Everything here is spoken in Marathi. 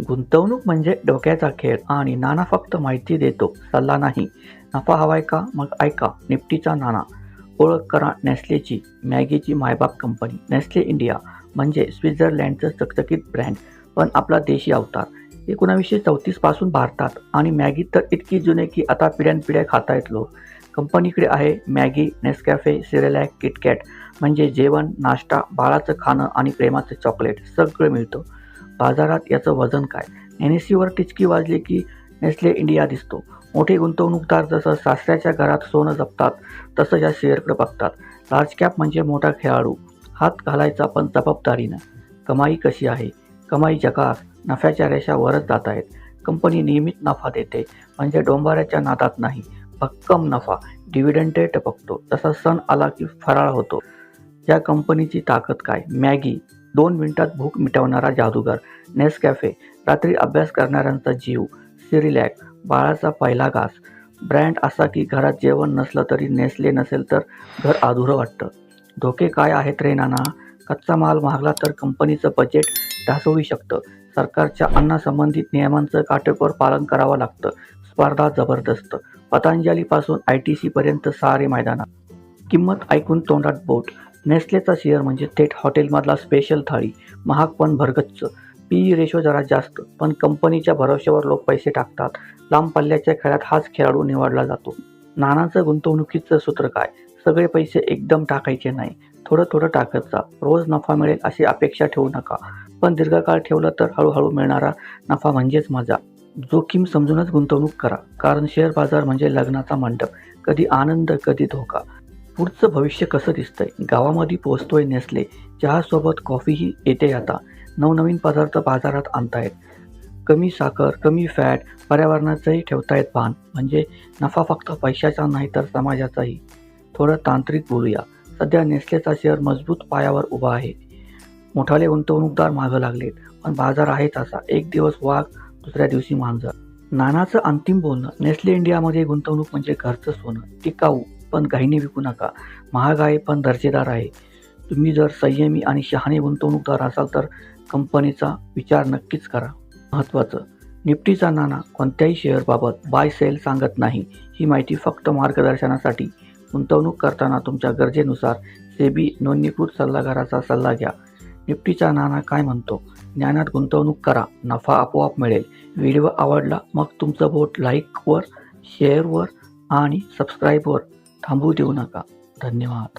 गुंतवणूक म्हणजे डोक्याचा खेळ आणि नाना फक्त माहिती देतो. सल्ला नाही. नफा हवाय का? मग ऐका. निफ्टीचा नाना ओळख करा नेस्लेची मॅगीची मायबाप कंपनी. नेस्ले इंडिया म्हणजे स्वित्झर्लंडचं चकचकीत ब्रँड पण आपला देशी अवतार. एकोणावीसशे चौतीसपासून भारतात आणि मॅगी तर इतकी जुने की आता पिढ्यानपिढ्या खाता येतलो कंपनीकडे आहे मॅगी नेस्कॅफे सिरेलॅक किटकॅट. म्हणजे जेवण नाश्ता बाळाचं खाणं आणि प्रेमाचं चॉकलेट. सगळं मिळतं. बाजारात याचं वजन काय? एन एस सीवर टिचकी वाजली की नेस्ले इंडिया दिसतो. मोठे गुंतवणूकदार जसं सासऱ्याच्या घरात सोनं जपतात तसं या शेअरकडे बघतात. लार्ज कॅप म्हणजे मोठा खेळाडू. हात घालायचा पण जबाबदारीनं. कमाई कशी आहे? कमाई जगात नफ्याच्या रेषा वरच जात आहेत. कंपनी नियमित नफा देते म्हणजे डोंबाऱ्याच्या नादात नाही. भक्कम नफा. डिव्हिडंडे टपकतो तसा सण आला की फराळ होतो. या कंपनीची ताकद काय? मॅगी. दोन मिनिटात भूक मिटवणारा जादूगार. नेसकॅफे. रात्री अभ्यास करणाऱ्यांचा जीव. सिरिलॅक. बाळाचा पहिला घास. ब्रँड असा की घरात जेवण नसलं तरी नेसले नसेल तर घर अधुरं वाटतं. धोके काय आहेत रे नाना? कच्चा माल महागला तर कंपनीचं बजेट ढासळू शकतं. सरकारच्या अन्नासंबंधित नियमांचं काटेकोर पालन करावं लागतं. स्पर्धा जबरदस्त. पतंजलीपासून आय टी सीपर्यंत सारे मैदानात. किंमत ऐकून तोंडात बोट. नेस्लेचा शेअर म्हणजे थेट हॉटेलमधला स्पेशल थाळी. महाग पण भरगच्च. पी रेशो जरा जास्त पण कंपनीच्या भरोश्यावर लोक पैसे टाकतात. लांब पल्ल्याच्या खेळात हाच खेळाडू निवडला जातो. नानाचं गुंतवणुकीचं सूत्र काय? सगळे पैसे एकदम टाकायचे नाही. थोडं थोडं टाकत जा. रोज नफा मिळेल अशी अपेक्षा ठेवू नका. पण दीर्घकाळ ठेवलं तर हळूहळू मिळणारा नफा म्हणजेच मजा. जोखीम समजूनच गुंतवणूक करा. कारण शेअर बाजार म्हणजे लग्नाचा मंडप. कधी आनंद कधी धोका. पुढचं भविष्य कसं दिसतंय? गावामध्ये पोहोचतोय नेसले चहासोबत कॉफीही येते आता. नवनवीन पदार्थ बाजारात आणतायत. कमी साखर कमी फॅट पर्यावरणाचंही ठेवतायत भान. म्हणजे नफा फक्त पैशाचा नाही तर समाजाचाही. थोडं तांत्रिक बोलूया. सध्या नेस्लेचा शेअर मजबूत पायावर उभा आहे. मोठाले गुंतवणूकदार मागं लागलेत. पण बाजार आहे असा एक दिवस वाघ दुसऱ्या दिवशी मांजर. नानाचं अंतिम बोलणं नेस्ले इंडियामध्ये गुंतवणूक म्हणजे घरचं सोनं. टिकाऊ. पण घाईने विकू नका. महाग आहे पण दर्जेदार आहे. तुम्ही जर संयमी आणि शहाणे गुंतवणूकदार असाल तर कंपनीचा विचार नक्कीच करा. महत्त्वाचं निफ्टीचा नाना कोणत्याही शेअरबाबत बाय सेल सांगत नाही. ही माहिती फक्त मार्गदर्शनासाठी. गुंतवणूक करताना तुमच्या गरजेनुसार सेबी नोंदणीकृत सल्लागाराचा सल्ला घ्या. निफ्टीचा नाना काय म्हणतो? ज्ञानात गुंतवणूक करा. नफा आपोआप मिळेल. व्हिडिओ आवडला मग तुमचं बोट लाईकवर शेअरवर आणि सबस्क्राईबवर थांबवू देऊ नका. धन्यवाद.